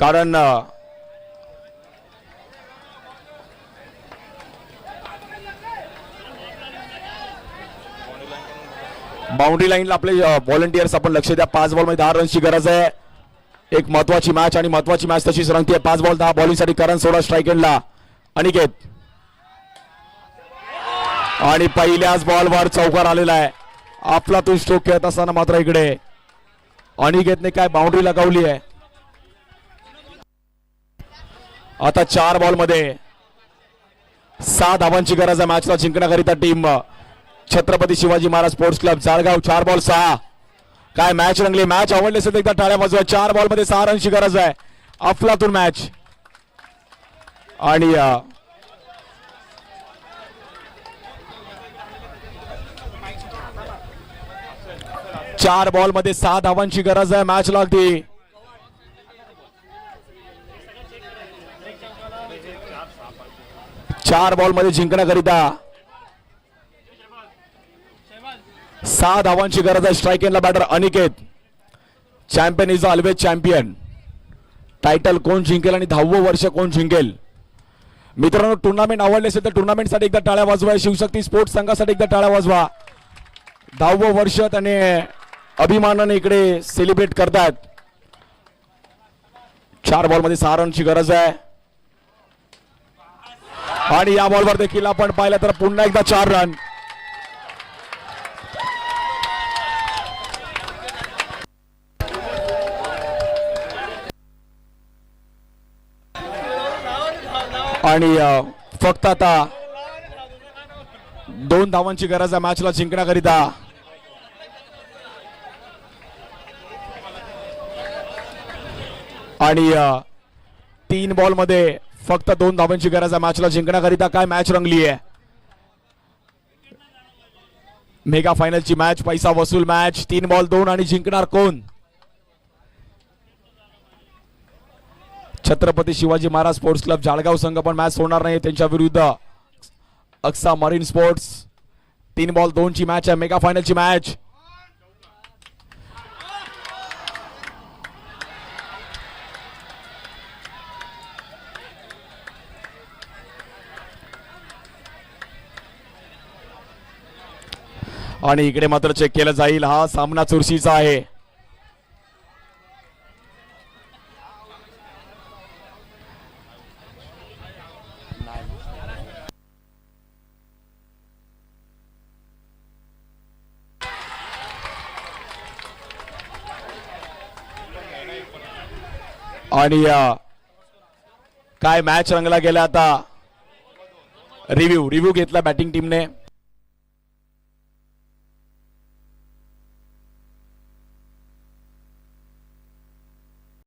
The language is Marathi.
कारण बाउंड्री लाईनला आपले व्हॉलंटियर्स आपण लक्ष द्या. पाच बॉलमध्ये दहा रन्सची गरज आहे. एक महत्वाची मॅच आणि महत्वाची मॅच तशीच रंगते पाच बॉल दहा बॉलिंगसाठी करण सोडा स्ट्राईक एंडला अनिकेत. आणि पहिल्याच बॉलवर चौकार आलेला आहे. आपला तो स्ट्रोक खेळत असताना मात्र इकडे. अनिकेतने काय बाउंड्री लगावली आहे? आता चार बॉलमध्ये. सहा धावांची गरज आहे मॅचला जिंकण्याकरिता team Chhatrapati Shivaji Maharaj sports club Jalgaon चार बॉल सहा. काय मॅच रंगली? मॅच आवडली असेल एकदा टाळ्या वाजवा. चार बॉलमध्ये सहा रनची गरज आहे. अफलातून मॅच आणि चार बॉलमध्ये सहा धावांची गरज आहे मॅच लागते चार बॉलमध्ये जिंकण्याकरिता सहा धावांची गरज आहे स्ट्राईक एंडला batter Aniket. Champion is always champion title कोण जिंकेल आणि दहावं वर्ष कोण जिंकेल? मित्रांनो टुर्नामेंट आवडले असेल तर टुर्नामेंटसाठी एकदा टाळ्या वाजवा. शिवशक्ती स्पोर्ट्स संघासाठी एकदा टाळ्या वाजवा. दहावं वर्ष त्याने अभिमानाने इकडे सेलिब्रेट करतात चार बॉलमध्ये सहा रनची गरज आहे. आणि या बॉलवर देखील आपण पाहिलं तर पुन्हा एकदा चार रन. आणि फक्त आता दोन धावांची गरज आहे मॅचला जिंकण्याकरिता आणि तीन बॉलमध्ये फक्त दोन धावांची गरज आहे. मॅचला जिंकण्याकरिता काय मॅच रंगली आहे मेगा फायनलची मॅच पैसा वसूल मॅच तीन बॉल दोन आणि जिंकणार कोण? छत्रपती शिवाजी महाराज स्पोर्ट्स क्लब जाळगाव संघ पण मॅच सोडणार नाही त्यांच्या विरुद्ध. अक्सा मरीन स्पोर्ट्स तीन बॉल दोनची मॅच आहे. मेगा फायनलची मॅच. आणि इकडे मात्र चेक केलं जाईल. हा सामना चुरशीचा आहे. आणि काय मॅच रंगला गेला आता? रिव्ह्यू रिव्ह्यू घेतला बॅटिंग टीमने